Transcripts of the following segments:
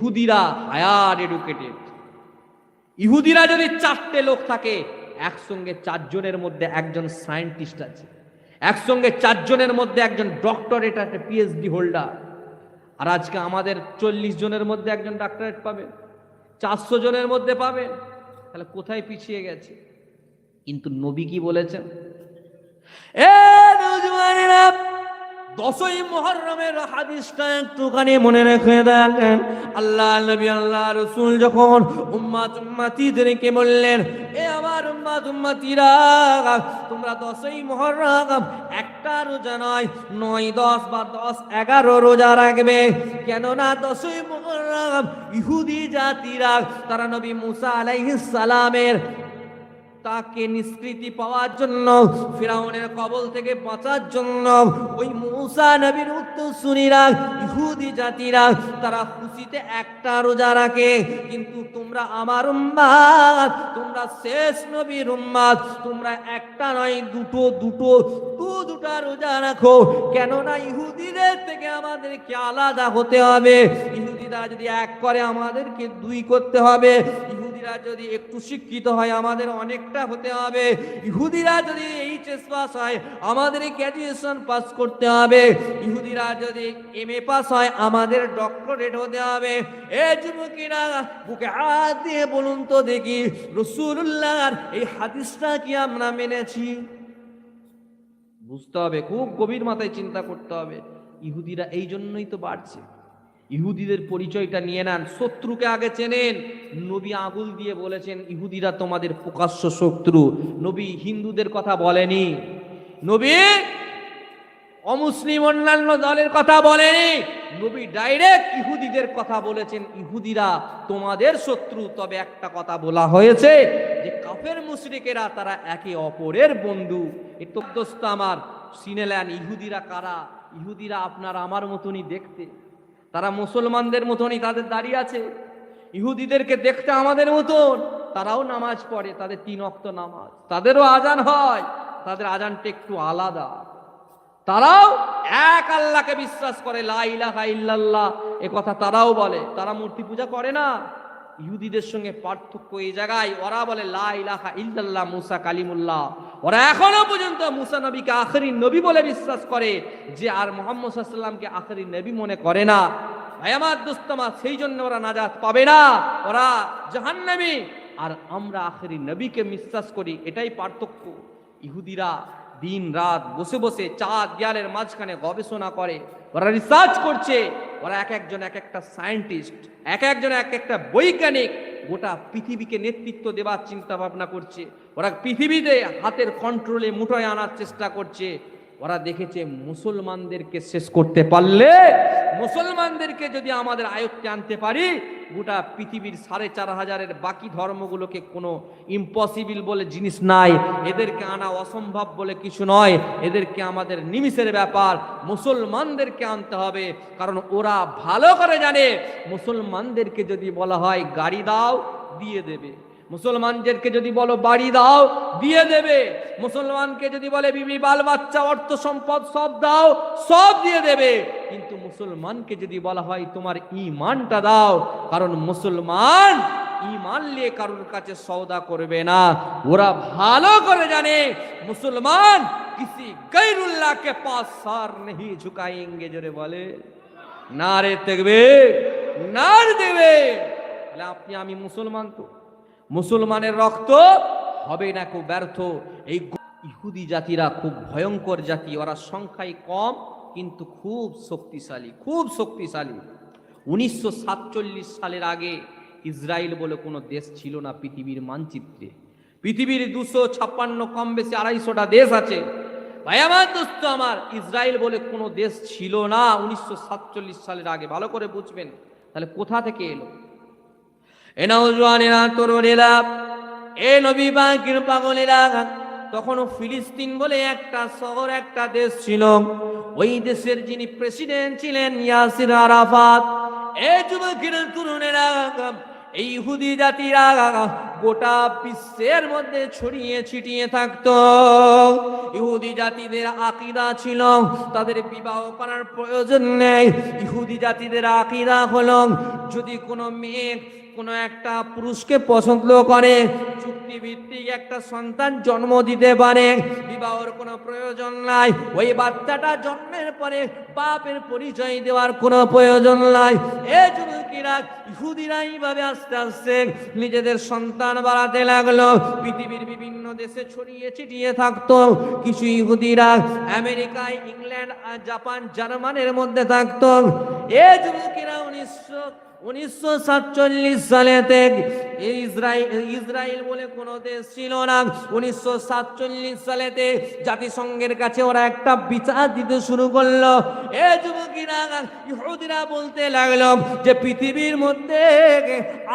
ইহুদিরা higher educated ইহুদিরা যদি চারটে লোক থাকে, একসঙ্গে চারজনের মধ্যে একজন সায়েন্টিস্ট আছে, একসঙ্গে চারজনের মধ্যে একজন ডক্টরেট আছে পিএইচডি হোল্ডার আর আজকে আমাদের চল্লিশ জনের মধ্যে একজন ডক্টরেট পাবেন চারশো জনের মধ্যে পাবেন তাহলে কোথায় পিছিয়ে গেছে? কিন্তু নবী কি বলেছেন? এ দশই মহরমের হাদিসটা একটুখানি মনে রেখে দেখেন। আল্লাহ নবী, আল্লাহ রসুল যখন উম্মাত উম্মাতিদেরকে বললেন, এ আমার উম্মাত উম্মাতিরা, তোমরা দশই মহরম একটা রোজা নয় নয় দশ বা দশ এগারো রোজা রাখবে। কেননা দশই মহরম ইহুদি জাতিরা, তারা নবী মুসা আলাইহিস সালামের তাকে নিষ্কৃতি পাওয়ার জন্য, ফিরাউনের কবল থেকে বাঁচার জন্য, ওই মৌসা নবীর উত্তর উত্তরসূরিরা ইহুদি জাতিরা, তারা খুশিতে একটা রোজা রাখে। কিন্তু তোমরা আমার উম্মাদ, তোমরা শেষ নবীর উম্মাদ, তোমরা একটা নয়, দুটো দুটো, দু দুটা রোজা রাখো। কেননা ইহুদিদের থেকে আমাদেরকে আলাদা হতে হবে। ইহুদিরা যদি এক করে আমাদেরকে দুই করতে হবে ইহুদিরা যদি একটু শিক্ষিত হয়, আমাদের অনেকটা হতে হবে। ইহুদিরা যদি এইচএস পাস হয়, আমাদের গ্র্যাজুয়েশন পাস করতে হবে। ইহুদিরা যদি এম এ পাস হয়, আমাদের ডক্টরেট হতে হবে। এ যুবকেরা, বুকে হাত দিয়ে বলুন তো দেখি রসুল্লাহর এই হাদিসটা কি আমরা মেনেছি? বুঝতে হবে, খুব গভীর মাথায় চিন্তা করতে হবে। ইহুদিরা এই জন্যই তো বাড়ছে। ইহুদিদের পরিচয়টা নিয়ে নেন। শত্রুকে আগে চেনেন। নবী আগুল দিয়ে বলেছেন, ইহুদিরা তোমাদের প্রকাশ্য শত্রু। নবী হিন্দুদের কথা বলেনি। নবী অমুসলিম অন্যান্য দলের কথা বলেনি। নবী ডাইরেক্ট ইহুদিদের কথা বলেছেন, ইহুদিরা তোমাদের শত্রু। তবে একটা কথা বলা হয়েছে, যে কাফের মুশরিকেরা তারা একে অপরের বন্ধু। একটু দোস্ত আমার। সিনেলেন ইহুদিরা কারা? ইহুদিরা আপনার আমার মতনই দেখতে। তারা মুসলমানদের মতনই তাদের দাঁড়িয়ে আছে। ইহুদিদেরকে দেখতে আমাদের মতন। তারাও নামাজ পড়ে, তাদের তিন অক্ত নামাজ। তাদেরও আজান হয়, তাদের আজানটা একটু আলাদা। তারাও এক আল্লাহকে বিশ্বাস করে, লা ইলাহা ইল্লাল্লাহ। এ কথা তারাও বলে। তারা মূর্তি পূজা করে না। ইহুদিদের সঙ্গে পার্থক্য এই জায়গায়। ওরা বলে, লা ইলাহা ইল্লাল্লাহ, মুসা কালিমুল্লাহ। ওরা এখনও পর্যন্ত মুসা নবীকে আখরি নবী বলে বিশ্বাস করে, যে আর মোহাম্মদ সাল্লামকে আখরি নবী মনে করে না। ভাই, আমার দোস্তমা সেই জন্য ওরা নাজাত পাবে না। ওরা জাহান্নামী। আর আমরা আখরি নবীকে বিশ্বাস করি, এটাই পার্থক্য। ইহুদিরা দিন রাত বসে বসে চাঁদ দেয়ালের মাঝখানে গবেষণা করে। ওরা রিসার্চ করছে, ওরা এক একজন এক একটা সায়েন্টিস্ট এক একজন এক একটা বৈজ্ঞানিক গোটা পৃথিবীকে নেতৃত্ব দেওয়ার চিন্তা ভাবনা করছে। ওরা পৃথিবীতে হাতের কন্ট্রোলে মুঠোয় আনার চেষ্টা করছে। ওরা দেখেছে মুসলমানদেরকে শেষ করতে পারলে, মুসলমানদেরকে যদি আমাদের আয়ত্তে আনতে পারি গোটা পৃথিবীর সাড়ে চার হাজারের বাকি ধর্মগুলোকে কোনো ইম্পসিবল বলে জিনিস নাই। এদেরকে আনা অসম্ভব বলে কিছু নয়। এদেরকে আমাদের নিমিষের ব্যাপার, মুসলমানদেরকে আনতে হবে। কারণ ওরা ভালো করে জানে, মুসলমানদেরকে যদি বলা হয় গাড়ি দাও, দিয়ে দেবে। মুসলমানদেরকে যদি বলো বাড়ি দাও, দিয়ে দেবে। মুসলমানকে যদি বলে, বিবি বাল বাচ্চা অর্থ সম্পদ সব দাও, সব দিয়ে দেবে। কিন্তু মুসলমানকে যদি বলা হয়, তোমার ইমানটা দাও। কারণ মুসলমান ইমান নিয়ে কারোর কাছে সৌদা করবে না। ওরা ভালো করে জানে, মুসলমান কিসি গৈরুল্লাহ কে সার নেই ঝুকাইঙ্গে জোরে বলে। না রে দেখবে না দেবে। তাহলে আপনি, আমি মুসলমান তো। মুসলমানের রক্ত হবে না, খুব ব্যর্থ। এই ইহুদি জাতিরা খুব ভয়ঙ্কর জাতি, ওরা সংখ্যায় কম, কিন্তু খুব শক্তিশালী খুব শক্তিশালী। উনিশশো সাতচল্লিশ সালের আগে ইসরায়েল বলে কোনো দেশ ছিল না পৃথিবীর মানচিত্রে। পৃথিবীর দুশো ছাপ্পান্ন কম বেশি আড়াইশোটা দেশ আছে। ভাই আমার দোস্ত আমার, ইসরায়েল বলে কোনো দেশ ছিল না উনিশশো সাতচল্লিশ সালের আগে। ভালো করে বুঝবেন। তাহলে কোথা থেকে এলো? তরুণেরা, এ তখনও ফিলিস্তিন বলে একটা শহর, একটা দেশ ছিল। ওই দেশের যিনি প্রেসিডেন্ট ছিলেন ইয়াসির আরাফাত, এ যুবকের তরুণেরা, এই হুদি জাতিরা গোটা বিশ্বের মধ্যে ছড়িয়ে ছিটিয়ে থাকতো। ইহুদি জাতিদের আকিদা ছিল, তাদের বিবাহ করার প্রয়োজন নেই। ইহুদি জাতিদের আকিদা হল, যদি কোনো মেয়ে কোনো একটা পুরুষকে পছন্দ করে, চুক্তিভিত্তিক একটা সন্তান জন্ম দিতে পারে, বিবাহর কোনো প্রয়োজন নাই, ওই বাচ্চাটা জন্মের পরে বাপের পরিচয় দেওয়ার কোনো প্রয়োজন নাই। এ যুবকেরা, ইহুদিরা এইভাবে আস্তে আস্তে নিজেদের সন্তান বাড়াতে লাগল। পৃথিবীর বিভিন্ন দেশে ছড়িয়ে ছিটিয়ে থাকতো। কিছু ইহুদিরা আমেরিকায়, ইংল্যান্ড, আর জাপান, জার্মানের মধ্যে থাকতো। এ যুবকেরা উনিশশো উনিশশো সাতচল্লিশ সালেতে ইসরায়েল বলে দেশ ছিল না। উনিশশো সাতচল্লিশ সালেতে জাতিসংঘের কাছে ওরা একটা বিচার দিতে শুরু করল। এ যুবকিরা বলতে লাগল যে, পৃথিবীর মধ্যে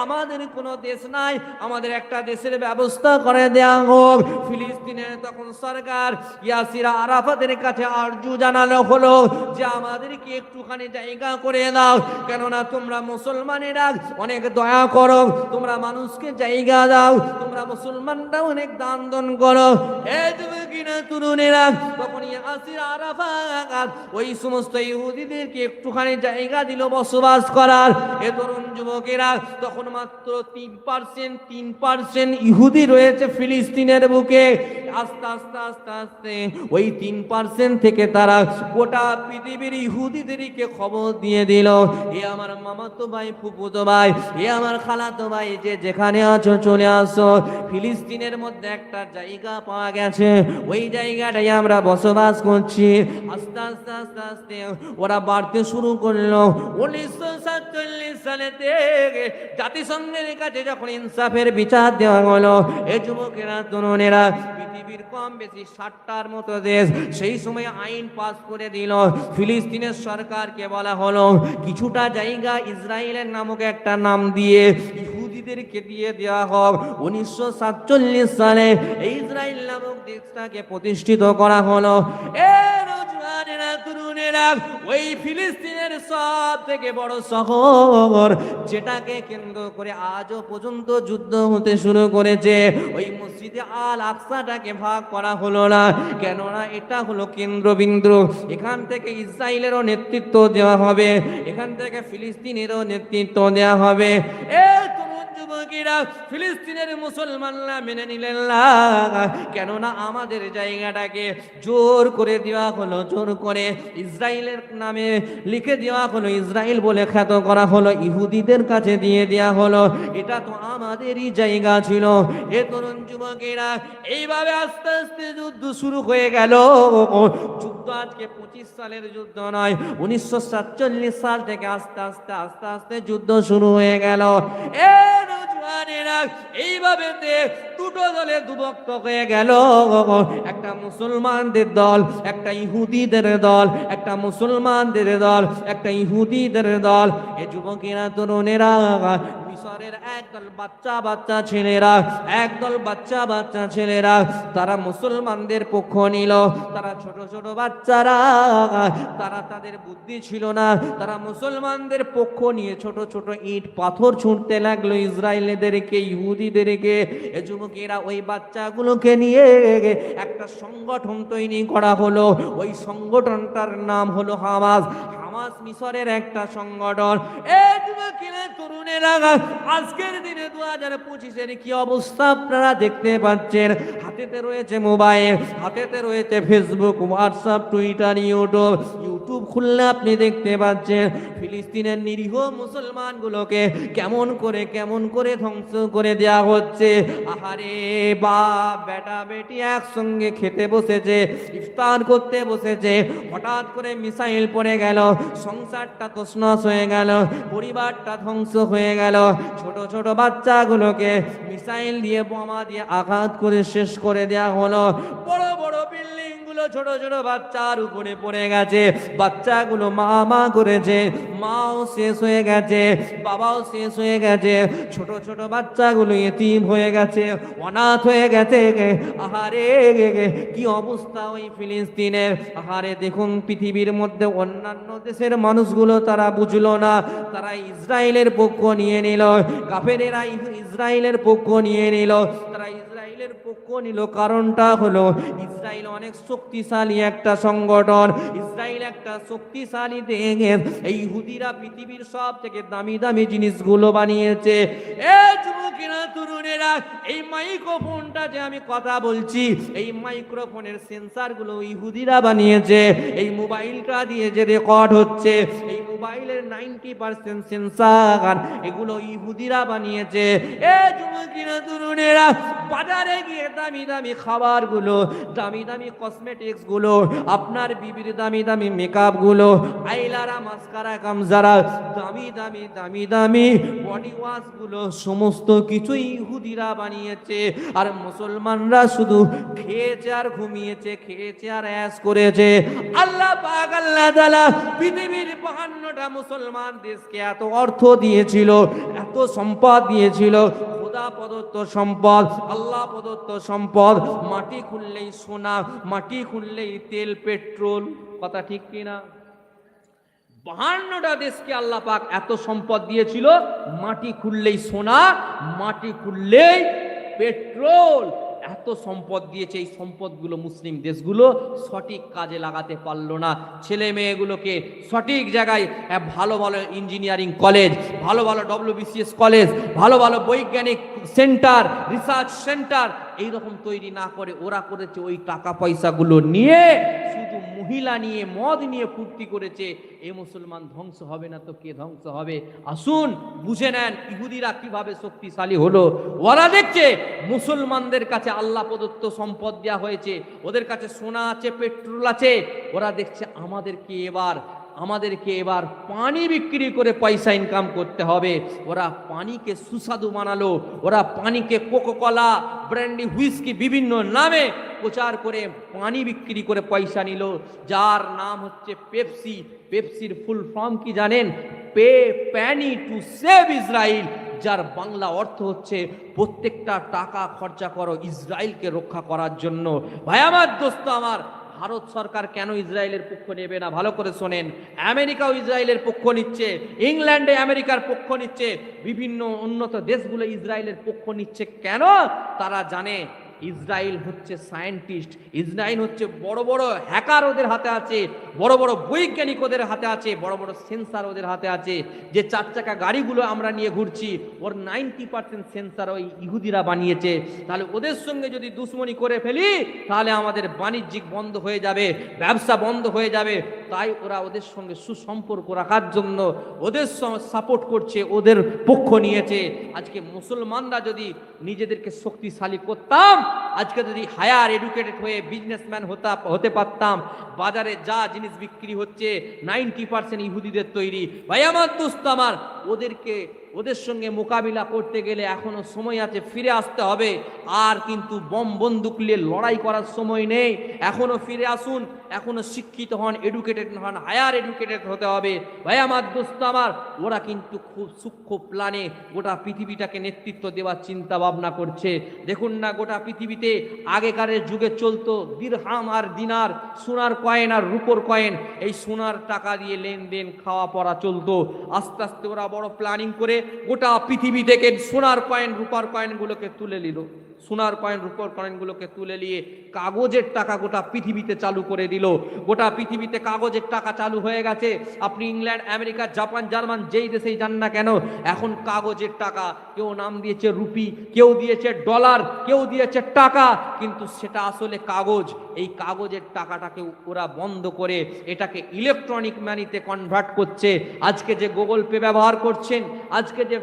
আমাদের কোনো দেশ নাই। আমাদের একটা দেশের ব্যবস্থা করে দেওয়া হোক। ফিলিস্তিনের তখন সরকার ইয়াসিরা আরাফাতের কাছে আরজু জানানো হলো যে, আমাদেরকে একটুখানি জায়গা করে দাও। কেননা তোমরা মুসলমানেরা অনেক দয়া করো, তোমরা মানুষকে জায়গা দাও, তোমরা মুসলমানরা অনেক দান দন করো। এ তুমি কিনা তরুণেরা তখন ইয়াসির আরাফাত, ওই সমস্ত ইহুদিদেরকে একটুখানি জায়গা দিল বসবাস করার। এ তরুণ যুবকেরা, তখন মাত্র তিন পার্সেন্ট তিন পার্সেন্ট ইহুদি রয়েছে ফিলিস্তিনের বুকে। আস্তে আস্তে আস্তে আস্তে ওই তিন পার্সেন্ট থেকে তারা গোটা পৃথিবীর ইহুদিদেরকে খবর দিয়ে দিল, এ আমার মামাতো ভাই ফুপুতো ভাই এ আমার খালাতো ভাই যে যেখানে আছো চলে আসো। ফিলিস্তিনের মধ্যে একটা জায়গা পাওয়া গেছে, ওই জায়গাটাই আমরা বসবাস করছি। আস্তে আস্তে আস্তে আস্তে ওরা বাড়তে শুরু করল। উনিশশো সাতচল্লিশ সালেতে জাতিসংঘের কাছে যখন ইনসাফের বিচার দেওয়া হলো, এ যুবকেরা, তরুণেরা, পৃথিবীর কম বেশি ষাটটার মতো দেশ, সেই সময় আইন পাস করে দিল। ফিলিস্তিনের সরকারকে বলা হলো, কিছুটা জায়গা ইসরায়েলের নামক একটা নাম দিয়ে ইহুদিদেরকে দিয়ে দেওয়া হোক উনিশশো সাতচল্লিশ সালে এই ইসরায়েল নামক দেশটাকে প্রতিষ্ঠিত করা হলো। জওয়ানেরা, তরুণেরা ওই ফিলিস্তিনের সব থেকে বড় শহর, যেটাকে কেন্দ্র করে আজও পর্যন্ত যুদ্ধ হতে শুরু করেছে, ওই মসজিদে আল আকসাটাকে ভাগ করা হলো না। কেননা এটা হলো কেন্দ্রবিন্দু। এখান থেকে ইসরায়েলেরও নেতৃত্ব দেওয়া হবে, এখান থেকে ফিলিস্তিনেরও নেতৃত্ব দেওয়া হবে। এ যুবকেরা ফিলিস্তিনের মুসলমানরা মেনে নিলেন না। কেননা আমাদের জায়গাটাকে জোর করে দেওয়া হলো, জোর করে ইসরায়েলের নামে লিখে দেওয়া হলো ইসরায়েল বলে খ্যাত করা হলো, ইহুদিদের কাছে দিয়ে দেওয়া হলো। এটা তো আমাদেরই জায়গা ছিল। এ তরুণ যুবকেরা, এইভাবে আস্তে আস্তে যুদ্ধ শুরু হয়ে গেল। যুদ্ধ আজকে পঁচিশ সালের যুদ্ধ নয়, উনিশশো সাতচল্লিশ সাল থেকে আস্তে আস্তে আস্তে আস্তে যুদ্ধ শুরু হয়ে গেল। এ নৌজওয়ানেরা এইভাবে দুটো দলে দুভক্ত হয়ে গেল। একটা মুসলমানদের দল, একটা ইহুদিদের দল, একটা মুসলমানদের দল, একটা ইহুদিদের দল। এ যুবকেরা, তরুণেরা মিশরের একদল বাচ্চা বাচ্চা ছেলেরা, একদল বাচ্চা বাচ্চা ছেলেরা, তারা মুসলমানদের পক্ষ নিল। তারা ছোট ছোট বাচ্চারা, তারা তাদের বুদ্ধি ছিল না। তারা মুসলমানদের পক্ষ নিয়ে ছোট ছোট ইট পাথর ছুঁড়তে লাগল ইসরায়েলিদেরকে, ইহুদিদেরকে। যুবকেরা ওই বাচ্চাগুলোকে নিয়ে একটা সংগঠন তৈরি করা হলো। ওই সংগঠনটার নাম হলো হামাস। হামাস মিশরের একটা সংগঠন। এ যুবকেরা, তরুণেরা, আজকের দিনে দু হাজার পঁচিশের কি অবস্থা আপনারা দেখতে পাচ্ছেন? হাতেতে রয়েছে মোবাইল, হাতেতে রয়েছে Facebook WhatsApp Twitter YouTube YouTube খুললে আপনি দেখতে পাচ্ছেন ফিলিস্তিনের নিরীহ মুসলমানগুলোকে কেমন করে কেমন করে ধ্বংস করে দেয়া হচ্ছে। আহারে বাপ, বেটা, বেটি একসঙ্গে খেতে বসেছে, ইফতার করতে বসেছে, হঠাৎ করে মিসাইল পড়ে গেল, সংসারটা তছনছ হয়ে গেল, পরিবারটা ধ্বংস হয়ে গেল। ছোট ছোট বাচ্চাগুলোকে মিসাইল দিয়ে বোমা দিয়ে আঘাত করে শেষ করে দেয়া হলো। বড় বড় বিল্ডিং ছোট ছোট বাচ্চার উপরে পড়ে গেছে। বাচ্চাগুলো মা মা করেছে, মাও শেষ হয়ে গেছে, বাবাও শেষ হয়ে গেছে। ছোট ছোট বাচ্চাগুলো এতিম হয়ে গেছে, অনাথ হয়ে গেছে। আহারে, কি অবস্থা ওই ফিলিস্তিনের? আহারে, দেখুন পৃথিবীর মধ্যে অন্যান্য দেশের মানুষগুলো তারা বুঝলো না। তারা ইসরায়েলের পক্ষ নিয়ে নিল, কাফেরেরা ইস- ইসরায়েলের পক্ষ নিয়ে নিল। তারা ইসরায়েলের পক্ষ নিল, কারণটা হলো ইসরায়েল অনেক শক্তিশালী একটা সংগঠন ইসরায়েল একটা শক্তিশালী দেশ, এই হুদিরা পৃথিবীর সব থেকে দামি দামি জিনিসগুলো বানিয়েছে, এই মোবাইলটা দিয়ে যে রেকর্ড হচ্ছে, এই মোবাইলের নাইনটি পার্সেন্ট সেন্সার, এগুলো ইহুদিরা বানিয়েছে। এ যুবকেরা তরুণেরা, বাজারে গিয়ে দামি দামি খাবারগুলো, দামি দামি কসমেটিক্সগুলো আপনার বিবির দামি দামি মেকআপগুলো আইলারা, মাস্কারা কামজারা দামি দামি দামি দামি বডি ওয়াশগুলো সমস্ত কিছুই ইহুদিরা বানিয়েছে। আর মুসলমানরা শুধু খেয়েছে আর ঘুমিয়েছে, খেয়েছে আর অ্যাস করেছে। আল্লাহ পাক, আল্লাহ পৃথিবীর বাহান্নটা মুসলমান দেশকে এত অর্থ দিয়েছিল, এত সম্পদ দিয়েছিল। খোদা প্রদত্ত সম্পদ, আল্লাহ প্রদত্ত সম্পদ, মাটি খুললেই সোনা, মাটি খুললেই তেল, পেট্রোল, কথা ঠিক কিনা বাহান্নটা দেশকে আল্লাহ পাক এত সম্পদ দিয়েছিল, মাটি খুললেই সোনা, মাটি খুললেই পেট্রোল। এত সম্পদ দিয়েছে এই সম্পদগুলো মুসলিম দেশগুলো সঠিক কাজে লাগাতে পারল না। ছেলে মেয়েগুলোকে সঠিক জায়গায় ভালো ভালো ইঞ্জিনিয়ারিং কলেজ ভালো ভালো ডব্লিউবিসিএস কলেজ ভালো ভালো বৈজ্ঞানিক সেন্টার রিসার্চ সেন্টার এইরকম তৈরি না করে ওরা করেছে ওই টাকা পয়সাগুলো নিয়ে মহিলা নিয়ে, মদ নিয়ে ফুর্তি করেছে, এ মুসলমান ধ্বংস হবে না তো কে ধ্বংস হবে? আসুন, বুঝে নেন ইহুদিরা কীভাবে শক্তিশালী হলো। ওরা দেখছে মুসলমানদের কাছে আল্লাহ প্রদত্ত সম্পদ দেওয়া হয়েছে, ওদের কাছে সোনা আছে, পেট্রোল আছে, ওরা দেখছে আমাদেরকে এবার আমাদেরকে এবার পানি বিক্রি করে পয়সা ইনকাম করতে হবে। ওরা পানিকে সুস্বাদু বানালো, ওরা পানিকে কোকোকলা ব্র্যান্ডি হুইস্কি বিভিন্ন নামে প্রচার করে পানি বিক্রি করে পয়সা নিল। যার নাম হচ্ছে পেপসি পেপসির ফুল ফর্ম কি জানেন? Pay penny to save Israel যার বাংলা অর্থ হচ্ছে প্রত্যেকটা টাকা খরচা করো ইসরায়েলকে রক্ষা করার জন্য। ভাই, আমার দোস্ত, আমার ভারত সরকার কেন ইসরায়েলের পক্ষ নেবে না? ভালো করে শোনেন। আমেরিকাও ইসরায়েলের পক্ষ নিচ্ছে। ইংল্যান্ডে আমেরিকার পক্ষ নিচ্ছে। বিভিন্ন উন্নত দেশগুলো ইসরায়েলের পক্ষ নিচ্ছে। কেন? তারা জানে ইসরায়েল হচ্ছে সায়েন্টিস্ট ইসরায়েল হচ্ছে বড় বড় হ্যাকার ওদের হাতে আছে, বড় বড় বৈজ্ঞানিক ওদের হাতে আছে, বড় বড় সেন্সার ওদের হাতে আছে। যে চার চাকা গাড়িগুলো আমরা নিয়ে ঘুরছি, ওর নাইনটি পার্সেন্ট সেন্সার ওই ইহুদিরা বানিয়েছে। তাহলে ওদের সঙ্গে যদি দুশ্মনী করে ফেলি, তাহলে আমাদের বাণিজ্যিক বন্ধ হয়ে যাবে, ব্যবসা বন্ধ হয়ে যাবে। তাই ওরা ওদের সঙ্গে সুসম্পর্ক রাখার জন্য ওদের সাপোর্ট করছে, ওদের পক্ষ নিয়েছে। আজকে মুসলমানরা যদি নিজেদেরকে শক্তিশালী করতাম, আজকে যদি হায়ার এডুকেটেড হয়ে বিজনেসম্যান হতা হতে পারতাম, বাজারে যা জিনিস বিক্রি হচ্ছে নাইনটি পার্সেন্ট ইহুদিদের তৈরি। ভাই, আমার দোস্ত আমার, ওদেরকে ওদের সঙ্গে মোকাবিলা করতে গেলে এখনও সময় আছে, ফিরে আসতে হবে। আর কিন্তু বম বন্দুক নিয়ে লড়াই করার সময় নেই। এখনও ফিরে আসুন। এখনও শিক্ষিত হন এডুকেটেড হন হায়ার এডুকেটেড হতে হবে। ভাই, আমার দোস্ত আমার, ওরা কিন্তু খুব সূক্ষ্ম প্ল্যানে গোটা পৃথিবীটাকে নেতৃত্ব দেওয়ার চিন্তা ভাবনা করছে। দেখুন না, গোটা পৃথিবীতে আগেকারের যুগে চলতো দিরহাম আর দিনার, সোনার কয়েন আর রূপোর কয়েন। এই সোনার টাকা দিয়ে লেনদেন খাওয়া পড়া চলতো। আস্তে আস্তে ওরা বড় প্ল্যানিং করে গোটা পৃথিবী থেকে সোনার কয়েন, রূপার কয়েনগুলোকে তুলে নিল। সোনার কয়েন, রূপর কয়েনগুলোকে তুলে নিয়ে কাগজের টাকা গোটা পৃথিবীতে চালু করে দিল। গোটা পৃথিবীতে কাগজের টাকা চালু হয়ে গেছে। আপনি ইংল্যান্ড, আমেরিকা, জাপান, জার্মান, যেই দেশেই যান না কেন, এখন কাগজের টাকা কেউ নাম দিয়েছে রুপি, কেউ দিয়েছে ডলার, কেউ দিয়েছে টাকা, কিন্তু সেটা আসলে কাগজ। এই কাগজের টাকাটাকে ওরা বন্ধ করে এটাকে ইলেকট্রনিক মানিতে কনভার্ট করছে। আজকে যে গুগল পে ব্যবহার করছেন আজকে যে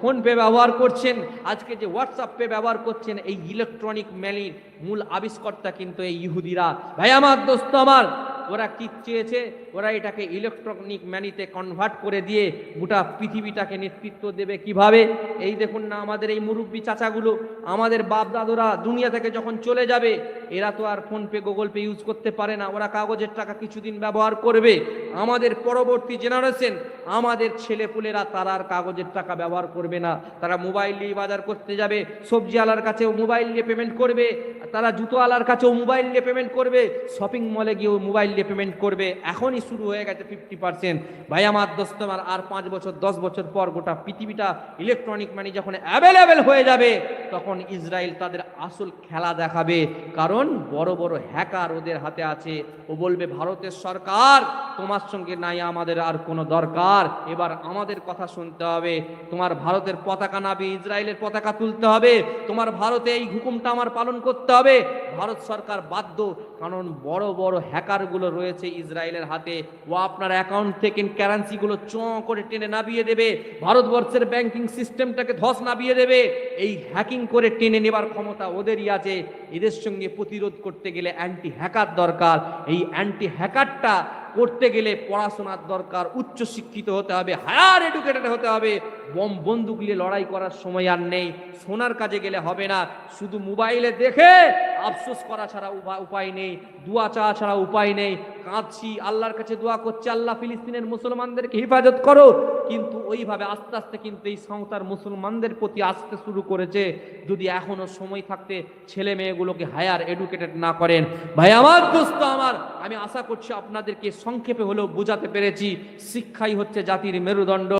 ফোন পে ব্যবহার করছেন, আজকে যে হোয়াটসঅ্যাপ পে ব্যবহার করছেন, এই ইলেকট্রনিক মেলির মূল আবিষ্কর্তা কিন্তু এই ইহুদিরা। ভাই, আমার দোস্ত, আমার ওরা কি চেয়েছে? ওরা এটাকে ইলেকট্রনিক ম্যানিতে কনভার্ট করে দিয়ে গোটা পৃথিবীটাকে নেতৃত্ব দেবে কীভাবে? এই দেখুন না আমাদের এই মুরব্বী চাচাগুলো। আমাদের বাপ দাদুরা দুনিয়া থেকে যখন চলে যাবে, এরা তো আর PhonePe Google Pay use করতে পারে না। ওরা কাগজের টাকা কিছুদিন ব্যবহার করবে। আমাদের পরবর্তী জেনারেশন আমাদের ছেলেপুলেরা তারা আর কাগজের টাকা ব্যবহার করবে না। তারা মোবাইল নিয়ে বাজার করতে যাবে। সবজিওয়ালার কাছেও মোবাইল নিয়ে পেমেন্ট করবে। তারা জুতো আলার কাছেও মোবাইল নিয়ে পেমেন্ট করবে শপিং মলে গিয়েও মোবাইল দিয়ে পেমেন্ট করবে। এখনই শুরু হয়ে গেছে ফিফটি পার্সেন্ট ভাই, আমার দোস্ত আমার আর পাঁচ বছর, দশ বছর পর গোটা পৃথিবীটা ইলেকট্রনিক মানি যখন অ্যাভেলেবেল হয়ে যাবে, তখন ইসরায়েল তাদের আসল খেলা দেখাবে। কারণ বড় বড় হ্যাকার ওদের হাতে আছে। ও বলবে, ভারতের সরকার, তোমার সঙ্গে নাই, আমাদের আর কোনো দরকার। এবার আমাদের কথা শুনতে হবে। তোমার ভারতের পতাকা নাবে, ইসরায়েলের পতাকা তুলতে হবে। তোমার ভারতে এই হুকুমটা আমার পালন করতে হবে ভারত সরকার বাধ্য? কারণ বড় বড় হ্যাকারগুলো রয়েছে ইসরায়েলের হাতে। ও আপনার অ্যাকাউন্ট থেকে কারেন্সিগুলো চ করে টেনে নাবিয়ে দেবে। ভারতবর্ষের ব্যাংকিং সিস্টেমটাকে ধস নাবিয়ে দেবে। এই হ্যাকিং করে টেনে নেবার ক্ষমতা ওদেরই আছে। এদের সঙ্গে প্রতিরোধ করতে গেলে অ্যান্টি হ্যাকার দরকার। এই অ্যান্টি হ্যাকারটা করতে গেলে পড়াশোনার দরকার, উচ্চ শিক্ষিত হতে হবে, হায়ার এডুকেটেড হতে হবে। বম বন্দুক নিয়ে লড়াই করার সময় আর নেই, সোনার কাজে গেলে হবে না। শুধু মোবাইলে দেখে আফসোস করা ছাড়া উপা- উপায় নেই, দোয়া চাওয়া ছাড়া উপায় নেই। কাঁদছি, আল্লাহর কাছে দোয়া করছে, আল্লাহ ফিলিস্তিনের মুসলমানদেরকে হেফাজত করো। কিন্তু ওইভাবে আস্তে আস্তে কিন্তু এই সংস্থার মুসলমানদের প্রতি আসতে শুরু করেছে। যদি এখনও সময় থাকতে ছেলে মেয়েগুলোকে হায়ার এডুকেটেড না করেন। ভাই, আমার দোস্ত আমার, আমি আশা করছি আপনাদেরকে সংক্ষেপে হলেও বোঝাতে পেরেছি, শিক্ষাই হচ্ছে জাতির মেরুদণ্ড।